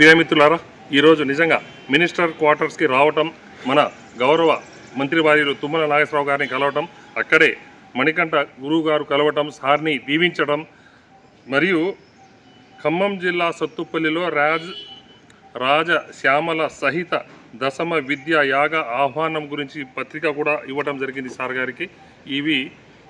ప్రియమిత్రులారా ఈరోజు నిజంగా మినిస్టర్ క్వార్టర్స్కి రావటం మన గౌరవ మంత్రి వారిలు తుమ్మల నాగేశ్వరరావు గారిని కలవటం అక్కడే మణికంఠ గురువు గారు కలవటం సార్ని దీవించడం మరియు ఖమ్మం జిల్లా సత్తుపల్లిలో రాజ్ రాజ శ్యామల సహిత దశమ విద్య యాగ ఆహ్వానం గురించి పత్రిక కూడా ఇవ్వటం జరిగింది సార్ గారికి. ఇవి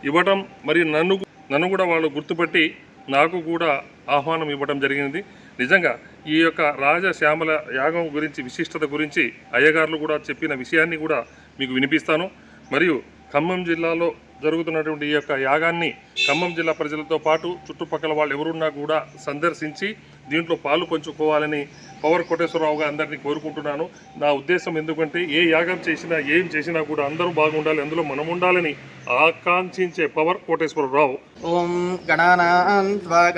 ఇవ్వటం మరి నన్ను నన్ను కూడా వాళ్ళు గుర్తుపట్టి నాకు కూడా ఆహ్వానం ఇవ్వడం జరిగింది. నిజంగా ఈ యొక్క రాజశ్యామల యాగం గురించి విశిష్టత గురించి అయ్యగారులు కూడా చెప్పిన విషయాన్ని కూడా మీకు వినిపిస్తాను. మరియు ఖమ్మం జిల్లాలో జరుగుతున్నటువంటి ఈ యొక్క యాగాన్ని ఖమ్మం జిల్లా ప్రజలతో పాటు చుట్టుపక్కల వాళ్ళు ఎవరున్నా కూడా సందర్శించి దీంట్లో పాలు పంచుకోవాలని పవర్ కోటేశ్వరరావుగా అందరినీ కోరుకుంటున్నాను. నా ఉద్దేశం ఎందుకంటే ఏ యాగం చేసినా ఏం చేసినా కూడా అందరూ బాగుండాలి. అందులో మనం ఉండాలని ఆకాంక్షించే పవర్ కోటేశ్వరరావు. ఓం గణానా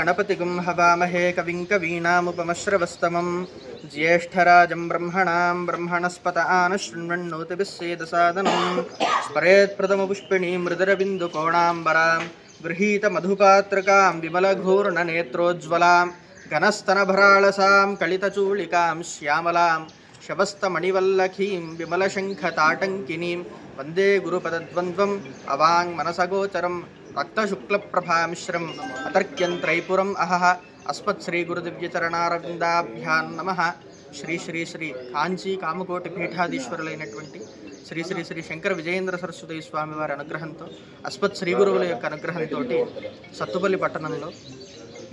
గణపతి గుంహవామహే కవిం కవీనాముపమశ్రవస్తమం. జ్యేష్ఠరాజం బ్రహ్మణాం బ్రహ్మణస్పత ఆనశృణ్వన్నోతిభిస్సేదసాదనం స్మరేత్ప్రథమపుష్పిణీం విమల గృహీతమధుపాత్రికాం విమలఘూర్ణనేత్రోజ్వలాం. ఘనస్తనభరాళసాం కళితచూళికాం శ్యామలాం శబస్తమణివల్లఖీం విమలశంఖతాటంకినీం వందే గురుపదద్వంద్వం అవాంగ్మనసగోచరం రక్తశుక్లప్రభామిశ్రం అతర్క్యంత్రైపురం అహ అస్మత్శ్రీగురుదివ్యచరణారవిందాభ్యాం నమ శ్రీ శ్రీ శ్రీ కాంచీ కామకోటి పీఠాధీశ్వరులైనటువంటి శ్రీ శ్రీ శ్రీ శంకర విజయేంద్ర సరస్వతి స్వామివారి అనుగ్రహంతో అస్మత్ శ్రీ గురువుల యొక్క అనుగ్రహంతో సత్తుపల్లి పట్టణంలో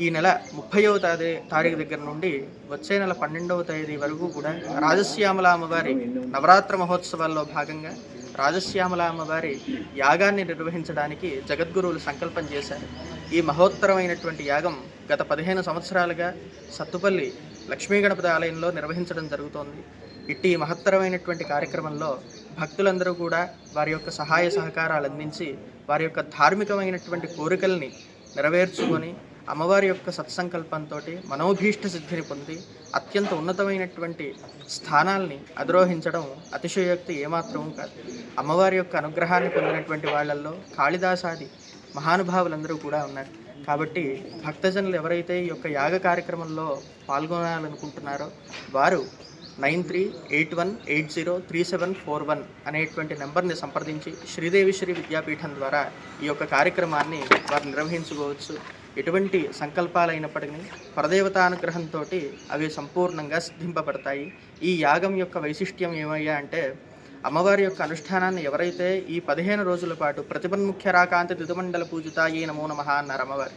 ఈ నెల ముప్పైవ తేదీ తారీఖు దగ్గర నుండి వచ్చే నెల పన్నెండవ తేదీ వరకు కూడా రాజశ్యామల అమ్మవారి నవరాత్ర మహోత్సవాల్లో భాగంగా రాజశ్యామల అమ్మవారి యాగాన్ని నిర్వహించడానికి జగద్గురువులు సంకల్పం చేశారు. ఈ మహోత్తరమైనటువంటి యాగం గత పదిహేను సంవత్సరాలుగా సత్తుపల్లి లక్ష్మీ గణపతి ఆలయంలో నిర్వహించడం జరుగుతోంది. ఇట్టి మహత్తరమైనటువంటి కార్యక్రమంలో భక్తులందరూ కూడా వారి యొక్క సహాయ సహకారాలు అందించి వారి యొక్క ధార్మికమైనటువంటి కోరికల్ని నెరవేర్చుకొని అమ్మవారి యొక్క సత్సంకల్పంతో మనోభీష్ట సిద్ధిని పొంది అత్యంత ఉన్నతమైనటువంటి స్థానాల్ని అధిరోహించడం అతిశయోక్తి ఏమాత్రం కాదు. అమ్మవారి యొక్క అనుగ్రహాన్ని పొందినటువంటి వాళ్ళల్లో కాళిదాసాది మహానుభావులందరూ కూడా ఉన్నారు. కాబట్టి భక్తజనులు ఎవరైతే ఈ యొక్క యాగ కార్యక్రమంలో పాల్గొనాలనుకుంటున్నారో వారు nine three eight one eight zero three seven four one అనేటువంటి నెంబర్ని సంప్రదించి శ్రీదేవి శ్రీ విద్యాపీఠం ద్వారా ఈ యొక్క కార్యక్రమాన్ని వారు నిర్వహించుకోవచ్చు. ఎటువంటి సంకల్పాలైనప్పటికీ పరదేవతానుగ్రహంతో అవి సంపూర్ణంగా సిద్ధింపబడతాయి. ఈ యాగం యొక్క వైశిష్ట్యం ఏమయ్యా అంటే అమ్మవారి యొక్క అనుష్ఠానాన్ని ఎవరైతే ఈ పదిహేను రోజుల పాటు ప్రతిపన్ముఖ్య రాకాంత దితుమండల పూజితాయే నమో నమ అన్నారు అమ్మవారు.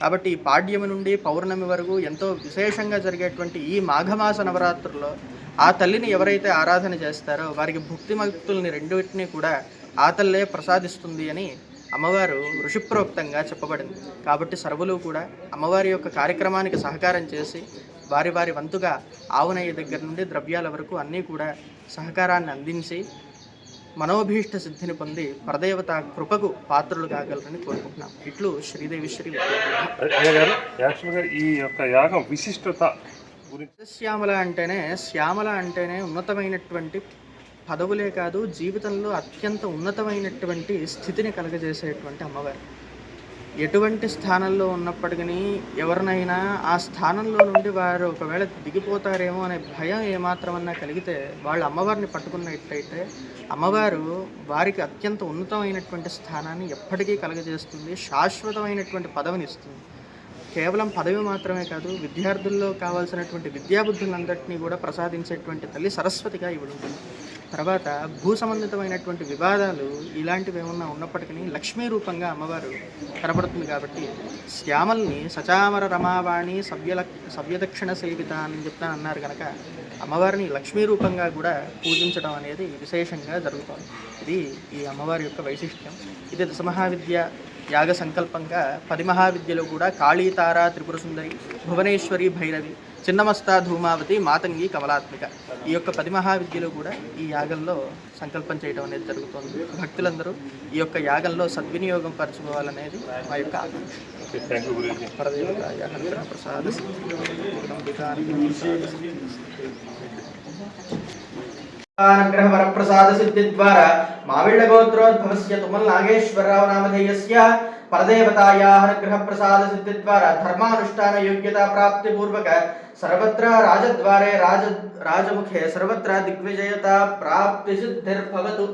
కాబట్టి ఈ పాడ్యమి నుండి పౌర్ణమి వరకు ఎంతో విశేషంగా జరిగేటువంటి ఈ మాఘమాస నవరాత్రుల్లో ఆ తల్లిని ఎవరైతే ఆరాధన చేస్తారో వారికి భుక్తి భక్తుల్ని రెండింటినీ కూడా ఆ తల్లే ప్రసాదిస్తుంది అని అమ్మవారు ఋషిప్రోక్తంగా చెప్పబడింది. కాబట్టి సర్వులు కూడా అమ్మవారి యొక్క కార్యక్రమానికి సహకారం చేసి వారి వారి వంతుగా ఆవునయ్య దగ్గర నుండి ద్రవ్యాల వరకు అన్నీ కూడా సహకారాన్ని అందించి మనోభీష్ట సిద్ధిని పొంది పరదేవత కృపకు పాత్రులు కాగలరని కోరుకుంటున్నాం. ఇట్లు శ్రీదేవి శ్రీ యాక్చువల్గా ఈ యొక్క యాగం విశిష్టత గురించి శ్యామల అంటేనే శ్యామల అంటేనే ఉన్నతమైనటువంటి పదవులే కాదు జీవితంలో అత్యంత ఉన్నతమైనటువంటి స్థితిని కలగజేసేటువంటి అమ్మవారు. ఎటువంటి స్థానంలో ఉన్నప్పటికీ ఎవరినైనా ఆ స్థానంలో నుండి వారు ఒకవేళ దిగిపోతారేమో అనే భయం ఏమాత్రమన్నా కలిగితే వాళ్ళు అమ్మవారిని పట్టుకున్నట్టయితే అమ్మవారు వారికి అత్యంత ఉన్నతమైనటువంటి స్థానాన్ని ఎప్పటికీ కలగజేస్తుంది శాశ్వతమైనటువంటి పదవిని ఇస్తుంది. కేవలం పదవి మాత్రమే కాదు విద్యార్థుల్లో కావాల్సినటువంటి విద్యాబుద్ధులందరినీ కూడా ప్రసాదించేటువంటి తల్లి సరస్వతిగా ఇవి ఉంటుంది. తర్వాత భూ సంబంధితమైనటువంటి వివాదాలు ఇలాంటివి ఏమన్నా ఉన్నప్పటికీ లక్ష్మీ రూపంగా అమ్మవారు కనబడుతుంది కాబట్టి శ్యామల్ని సచామర రమావాణి సవ్యల సవ్యదక్షిణ సేవిత అని చెప్తాను అన్నారు కనుక అమ్మవారిని లక్ష్మీ రూపంగా కూడా పూజించడం అనేది విశేషంగా జరుగుతుంది. ఇది ఈ అమ్మవారి యొక్క వైశిష్ట్యం. ఇది దశమహావిద్య యాగ సంకల్పంగా పది మహావిద్యలో కూడా కాళీతార త్రిపుర సుందరి భువనేశ్వరి భైరవి చిన్నమస్తా ధూమావతి మాతంగి కమలాత్మిక ఈ యొక్క పది మహావిద్యలు కూడా ఈ యాగంలో సంకల్పం చేయడం అనేది జరుగుతుంది. భక్తులందరూ ఈ యొక్క యాగంలో సద్వినియోగం పరచుకోవాలనేది మా యొక్క ఆకాంక్ష. अनुग्रह वर प्रसाद सिद्धि द्वारा माविल गोत्रोद्भवस्य तुमल नागेश्वर राव नामधेयस्य परदेवतायाः अनुग्रह प्रसाद सिद्धि द्वारा धर्मानुष्ठान योग्यता प्राप्ति पूर्वक सर्वत्र राजद्वारे राज, राजमुखे सर्वत्र दिग्विजयता प्राप्ति सिद्धिर् भवतु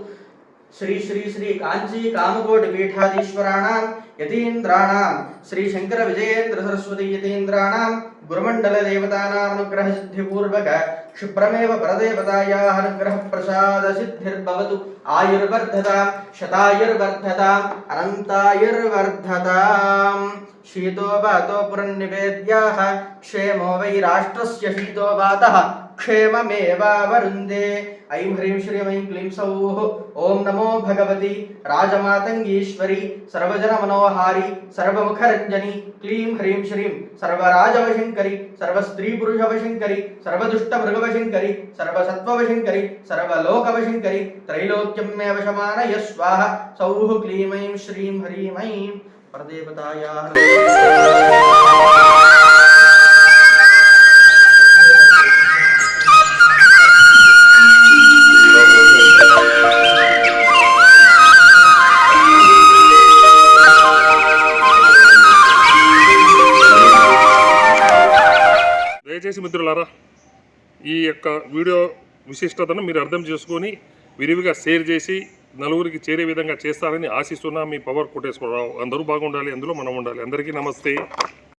श्री श्री श्री कांची कामकोट पीठाधीश्वराणां यतीन्द्राणां, श्री शंकर विजयेन्द्र सरस्वती यतीन्द्राणां गुरुमण्डलदेवतानाम् अनुग्रहसिद्धिपूर्वक क्षिप्रमेव परदेवतायाः अनुग्रहप्रसादसिद्धिर्भवतु आयुर्वर्धतां शतायुर्वर्धताम् अनन्तायुर्वर्धताम् शीतो वातो पुरन्निवेद्याः क्षेमो वै राष्ट्रस्य शीतो वातः क्षेममेवावरुन्धे ऐं ह्रीं श्रीं ऐं क्लीं सौः ॐ नमो भगवति राजमातङ्गीश्वरी सर्वजनमनोहारी सर्वमुखरञ्जनी क्लीं ह्रीं श्रीं सर्वराजवशङ्करि सर्वस्त्रीपुरुषवशङ्करि सर्वदुष्टमृगवशङ्करि सर्वसत्त्ववशङ्करि सर्वलोकवशङ्करि त्रैलोक्यं मे वशमानय स्वाहा सौः क्लीं ऐं श्रीं ह्रीं ऐं परदेवतायाः మిత్రులారా ఈ యొక్క వీడియో విశిష్టతను మీరు అర్థం చేసుకొని విరివిగా షేర్ చేసి నలుగురికి చేరే విధంగా చేస్తారని ఆశిస్తున్నా మీ పవర్ కోటేశ్వరరావు అందరూ బాగుండాలి అందులో మనం ఉండాలి. అందరికీ నమస్తే.